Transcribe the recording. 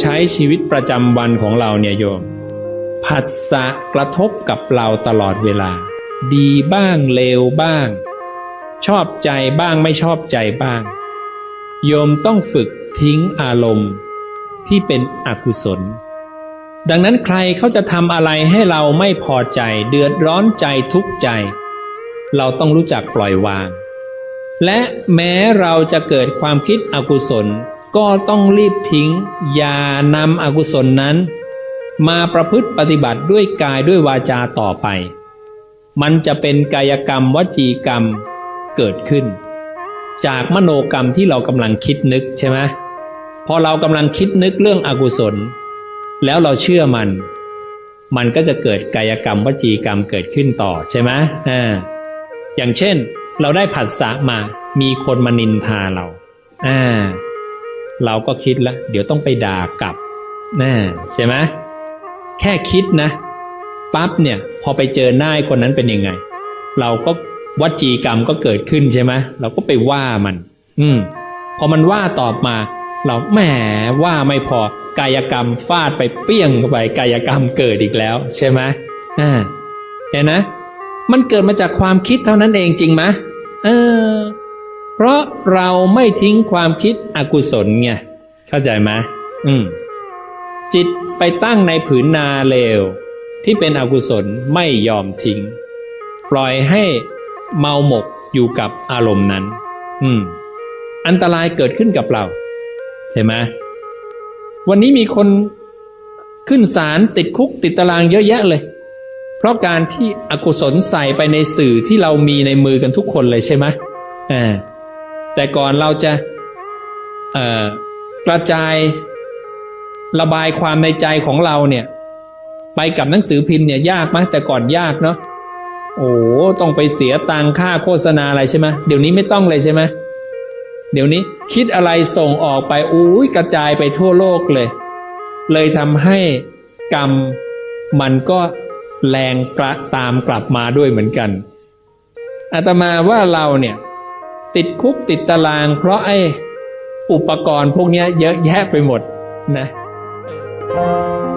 ใช้ชีวิตประจำวันของเราเนี่ยโยม ผัสสะกระทบกับเราตลอดเวลา ดีบ้างเลวบ้าง ชอบใจบ้างไม่ชอบใจบ้าง โยมต้องฝึกทิ้งอารมณ์ที่เป็นอกุศล ดังนั้นใครเขาจะทำอะไรให้เราไม่พอใจเดือดร้อนใจทุกข์ใจ เราต้องรู้จักปล่อยวาง และแม้เราจะเกิดความคิดอกุศล ก็ต้องรีบทิ้ง อย่านำอกุศลนั้น มาประพฤติปฏิบัติด้วยกายด้วยวาจาต่อไป มันจะเป็นกายกรรมวจีกรรมเกิดขึ้น จากมโนกรรมที่เรากำลังคิดนึกใช่ไหมพอเรากำลังคิดนึกเรื่องอกุศล แล้วเราเชื่อมัน มันก็จะเกิดกายกรรมวจีกรรมเกิดขึ้นต่อใช่ไหมอ่าอย่างเช่น เราได้ผัสสะมามีคนมานินทาเรา อ่า เราก็คิดแล้วเดี๋ยวต้องไปด่ากลับน่าใช่ไหมแค่คิดนะปั๊บเนี่ยพอไปเจอหน้าคนนั้นเป็นยังไง เราก็วัจีกรรมก็เกิดขึ้นใช่ไหมเราก็ไปว่ามัน อืม พอมันว่าตอบมา เราแหมว่าไม่พอกายกรรมฟาดไปเปี้ยงเข้าไปกายกรรมเกิดอีกแล้ว ใช่ไหมอ่าเห็นนะ มันเกิดมาจากความคิดเท่านั้นเองจริงไหมเออ เพราะเราไม่ทิ้งความคิดอกุศลไงเข้าใจไหมอืม จิตไปตั้งในผืนนาเลว ที่เป็นอกุศลไม่ยอมทิ้ง ปล่อยให้เมาหมกอยู่กับอารมณ์นั้น อืม อันตรายเกิดขึ้นกับเรา ใช่ไหมวันนี้มีคนขึ้นศาลติดคุกติดตารางเยอะแยะเลย เพราะการที่อกุศลใส่ไปในสื่อที่เรามีในมือกันทุกคนเลยใช่ไหมอ่า แต่ก่อนเราจะกระจายระบายความในใจของเราเนี่ย ไปกับหนังสือพิมพ์เนี่ยยากไหมแต่ก่อนยากเนาะโอ้ต้องไปเสียตังค่าโฆษณาอะไรใช่ไหมเดี๋ยวนี้ไม่ต้องเลยใช่ไหมเดี๋ยวนี้คิดอะไรส่งออกไปอุ้ยกระจายไปทั่วโลกเลย เลยทำให้กรรมมันก็แรงกระตามกลับมาด้วยเหมือนกันอาตมาว่าเราเนี่ย ติดคุกติดตาราง เพราะไอ้อุปกรณ์พวกนี้เยอะแยะไปหมดนะ「